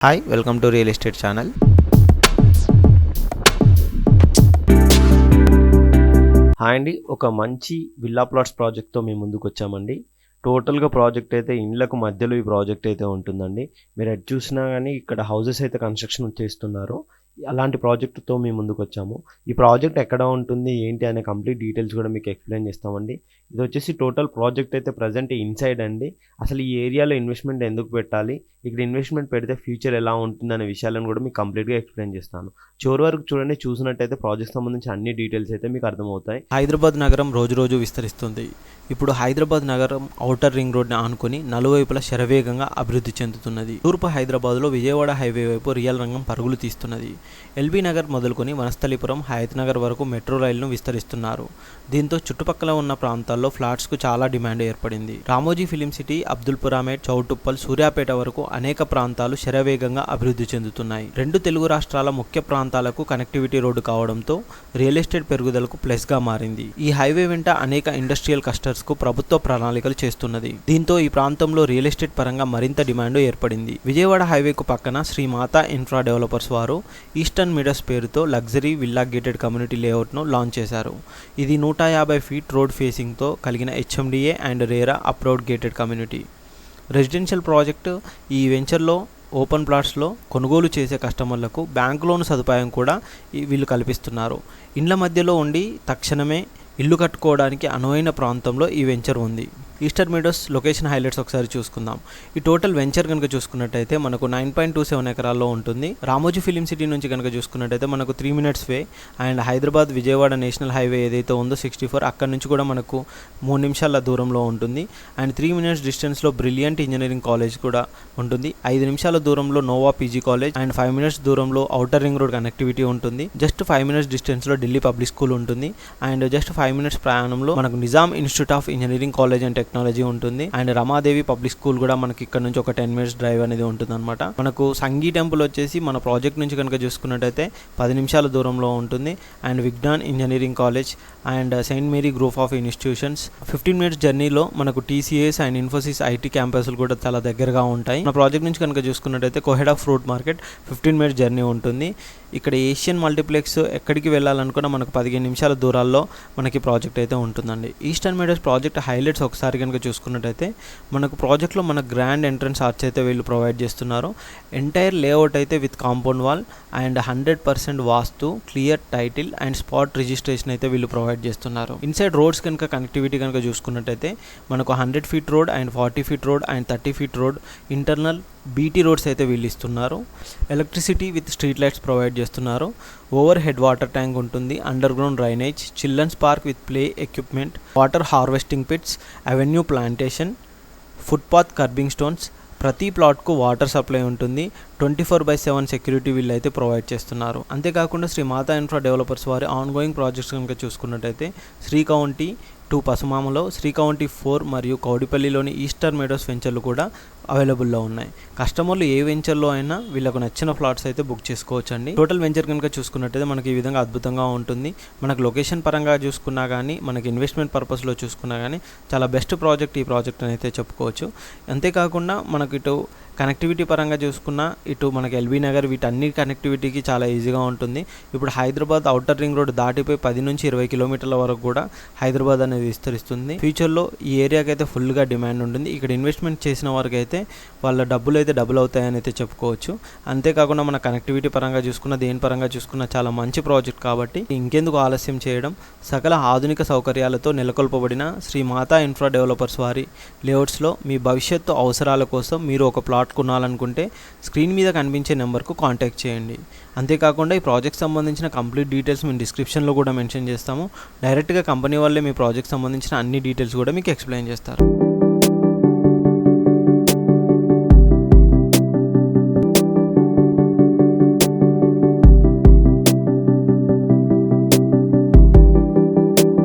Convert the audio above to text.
Hi welcome to real estate channel hi అండి ఒక మంచి విల్లా ప్లాట్స్ ప్రాజెక్ట్తో మేము ముందుకు వచ్చామండి. టోటల్గా ప్రాజెక్ట్ అయితే ఇండ్లకు మధ్యలో ఈ ప్రాజెక్ట్ అయితే ఉంటుందండి. మీరు ఎటు చూసినా కానీ ఇక్కడ హౌసెస్ అయితే కన్స్ట్రక్షన్ చేస్తున్నారు. అలాంటి ప్రాజెక్టుతో మేము ముందుకు వచ్చాము ఈ ప్రాజెక్ట్ ఎక్కడ ఉంటుంది ఏంటి అనే కంప్లీట్ డీటెయిల్స్ కూడా మీకు ఎక్స్ప్లెయిన్ చేస్తామండి. ఇది వచ్చేసి టోటల్ ప్రాజెక్ట్ అయితే ప్రజెంట్ ఇన్సైడ్ అండి. అసలు ఈ ఏరియాలో ఇన్వెస్ట్మెంట్ ఎందుకు పెట్టాలి ఇక్కడ ఇన్వెస్ట్మెంట్ పెడితే ఫ్యూచర్ ఎలా ఉంటుంది అనే విషయాలను కూడా మీకు కంప్లీట్గా ఎక్స్ప్లెయిన్ చేస్తాను. చివరి వరకు చూడండి చూసినట్టయితే ప్రాజెక్ట్ సంబంధించి అన్ని డీటెయిల్స్ అయితే మీకు అర్థమవుతాయి. హైదరాబాద్ నగరం రోజు రోజు విస్తరిస్తుంది. ఇప్పుడు హైదరాబాద్ నగరం ఔటర్ రింగ్ రోడ్ని ఆనుకొని నలువైపులా శరవేగంగా అభివృద్ధి చెందుతున్నది. తూర్పు హైదరాబాద్లో విజయవాడ హైవే వైపు రియల్ రంగం పరుగులు తీస్తున్నది. ఎల్బీ నగర్ మొదలుకొని వనస్థలిపురం హయత్ నగర్ వరకు మెట్రో రైలును విస్తరిస్తున్నారు. దీంతో చుట్టుపక్కల ఉన్న ప్రాంతాల్లో ఫ్లాట్స్కు చాలా డిమాండ్ ఏర్పడింది. రామోజీ ఫిలిం సిటీ అబ్దుల్పురామేట్ చౌటుప్పల్ సూర్యాపేట వరకు అనేక ప్రాంతాలు శరవేగంగా అభివృద్ధి చెందుతున్నాయి. రెండు తెలుగు రాష్ట్రాల ముఖ్య ప్రాంతాలకు కనెక్టివిటీ రోడ్డు కావడంతో రియల్ ఎస్టేట్ పెరుగుదలకు ప్లస్గా మారింది. ఈ హైవే వెంట అనేక ఇండస్ట్రియల్ కస్టర్స్కు ప్రభుత్వ ప్రణాళికలు చేస్తున్నది. దీంతో ఈ ప్రాంతంలో రియల్ ఎస్టేట్ పరంగా మరింత డిమాండ్ ఏర్పడింది. విజయవాడ హైవేకు పక్కన శ్రీ మాతా ఇన్ఫ్రా డెవలపర్స్ వారు ఈస్టర్న్ మిడస్ పేరుతో లగ్జరీ విల్లా గేటెడ్ కమ్యూనిటీ లేఅవుట్ను లాంచ్ చేశారు. ఇది నూట యాభై ఫీట్ రోడ్ ఫేసింగ్తో కలిగిన HMDA and RERA approved gated community. Residential project ఈ వెంచర్లో ఓపెన్ ప్లాట్స్లో కొనుగోలు చేసే కస్టమర్లకు బ్యాంక్ లోన్ సదుపాయం కూడా వీళ్ళు కల్పిస్తున్నారు. ఇండ్ల మధ్యలో ఉండి తక్షణమే ఇల్లు కట్టుకోవడానికి అనువైన ప్రాంతంలో ఈ వెంచర్ ఉంది. ఈస్టర్ మీడోస్ లొకేషన్ హైలైట్స్ ఒకసారి చూసుకుందాం. ఈ టోటల్ వెంచర్ కనుక చూసుకున్నట్టయితే మనకు నైన్ పాయింట్ టూ సెవెన్ ఎకరాల్లో ఉంటుంది. రామోజీ ఫిలిం సిటీ నుంచి కనుక చూసుకున్నట్టయితే మనకు three minutes way and Hyderabad Vijayawada national highway ఏదైతే ఉందో సిక్స్టీ ఫోర్ అక్కడ నుంచి కూడా మనకు మూడు నిమిషాల దూరంలో ఉంటుంది. అండ్ త్రీ మినిట్స్ డిస్టెన్స్లో బ్రిలియంట్ ఇంజనీరింగ్ కాలేజ్ కూడా ఉంటుంది. ఐదు నిమిషాల దూరంలో Nova PG college and five minutes దూరంలో అవుటర్ రింగ్ రోడ్ కనెక్టివిటీ ఉంటుంది. జస్ట్ ఫైవ్ మినిట్స్ డిస్టెన్స్లో ఢిల్లీ పబ్లిక్ స్కూల్ ఉంటుంది. అండ్ జస్ట్ ఫైవ్ మినిట్స్ ప్రయాణంలో మనకు Nizam institute of engineering college and technology ఉంటుంది. అండ్ రమాదేవి పబ్లిక్ స్కూల్ కూడా మనకి ఇక్కడ నుంచి ఒక టెన్ మినిట్స్ డ్రైవ్ అనేది ఉంటుంది అనమాట మనకు సంగీ టెంపుల్ వచ్చేసి మన ప్రాజెక్ట్ నుంచి కనుక చూసుకున్నట్టయితే పది నిమిషాల దూరంలో ఉంటుంది. And Vignan engineering college and saint Mary group of institutions. Fifteen minutes జర్నీలో మనకు టీసీఎస్ అండ్ ఇన్ఫోసిస్ ఐటీ క్యాంపస్లు కూడా చాలా దగ్గరగా ఉంటాయి. మన ప్రాజెక్ట్ నుంచి కనుక చూసుకున్నట్టయితే Koheda fruit market fifteen minutes journey ఉంటుంది. ఇక్కడ ఏషియన్ మల్టీప్లెక్స్ ఎక్కడికి వెళ్ళాలనుకున్నా మనకు పదిహేను నిమిషాల దూరాల్లో మనకి ప్రాజెక్ట్ అయితే ఉంటుందండి. ఈస్టర్న్ మీడియస్ ప్రాజెక్ట్ హైలైట్స్ ఒకసారి కనుక చూసుకున్నట్టయితే మనకు ప్రాజెక్ట్లో మన గ్రాండ్ ఎంట్రన్స్ ఆర్చ్ అయితే వీళ్ళు ప్రొవైడ్ చేస్తున్నారు. ఎంటైర్ లేఅవుట్ అయితే with compound wall and hundred percent vastu clear title and spot registration అయితే వీళ్ళు ప్రొవైడ్ చేస్తున్నారు. ఇన్సైడ్ రోడ్స్ కనుక కనెక్టివిటీ కనుక చూసుకున్నట్టయితే మనకు hundred feet road and forty feet road and thirty feet road internal BT roads అయితే వీళ్ళు ఇస్తున్నారు. Electricity with street lights provide చేస్తున్నారు. ఓవర్ హెడ్ వాటర్ ట్యాంక్ ఉంటుంది. Underground drainage children's park with play equipment water harvesting pits avenue plantation footpath curbing stones. ప్రతి ప్లాట్కు water supply ఉంటుంది. Twenty four by seven security వీళ్ళు అయితే provide చేస్తున్నారు. అంతేకాకుండా Shri Mata infra developers వారి ఆన్ గోయింగ్ ప్రాజెక్ట్స్ కనుక చూసుకున్నట్టయితే శ్రీ కౌంటీ టూ పసుమామలో శ్రీ కౌంటీ ఫోర్ మరియు కౌడిపల్లిలోని ఈస్టర్ మెడోస్ వెంచర్లు కూడా అవైలబుల్లో ఉన్నాయి. కస్టమర్లు ఏ వెంచర్లో అయినా వీళ్ళకు నచ్చిన ప్లాట్స్ అయితే బుక్ చేసుకోవచ్చు అండి టోటల్ వెంచర్ కనుక చూసుకున్నట్టయితే మనకి ఈ విధంగా అద్భుతంగా ఉంటుంది. మనకు లొకేషన్ పరంగా చూసుకున్నా కానీ మనకి ఇన్వెస్ట్మెంట్ పర్పస్లో చూసుకున్నా కానీ చాలా బెస్ట్ ప్రాజెక్ట్ ఈ ప్రాజెక్ట్ అని అయితే చెప్పుకోవచ్చు. అంతేకాకుండా మనకి ఇటు కనెక్టివిటీ పరంగా చూసుకున్నా ఇటు మనకి ఎల్బీ నగర్ వీటన్ని కనెక్టివిటీకి చాలా ఈజీగా ఉంటుంది. ఇప్పుడు హైదరాబాద్ అవుటర్ రింగ్ రోడ్ దాటిపోయి పది నుంచి ఇరవై కిలోమీటర్ల వరకు కూడా హైదరాబాద్ అనేది విస్తరిస్తుంది. ఫ్యూచర్లో ఈ ఏరియాకి అయితే ఫుల్గా డిమాండ్ ఉంటుంది. ఇక్కడ ఇన్వెస్ట్మెంట్ చేసిన వారికి అయితే వాళ్ళ డబ్బులు అయితే డబుల్ అవుతాయని అయితే చెప్పుకోవచ్చు. అంతేకాకుండా మన కనెక్టివిటీ పరంగా చూసుకున్న దేని పరంగా చూసుకున్న చాలా మంచి ప్రాజెక్ట్ కాబట్టి ఇంకెందుకు ఆలస్యం చేయడం? సకల ఆధునిక సౌకర్యాలతో నెలకొల్పబడిన శ్రీ మాతా ఇన్ఫ్రా డెవలపర్స్ వారి లేఅవుట్స్లో మీ భవిష్యత్తు అవసరాల కోసం మీరు ఒక ప్లాట్ ప్లాట్ కొనాలనుకుంటే స్క్రీన్ మీద కనిపించే నెంబర్కు కాంటాక్ట్ చేయండి. అంతేకాకుండా ఈ ప్రాజెక్ట్ సంబంధించిన కంప్లీట్ డీటెయిల్స్ మేము డిస్క్రిప్షన్లో కూడా మెన్షన్ చేస్తాము. డైరెక్ట్గా కంపెనీ వాళ్ళే మీ ప్రాజెక్ట్ సంబంధించిన అన్ని డీటెయిల్స్ కూడా మీకు ఎక్స్ప్లెయిన్ చేస్తారు.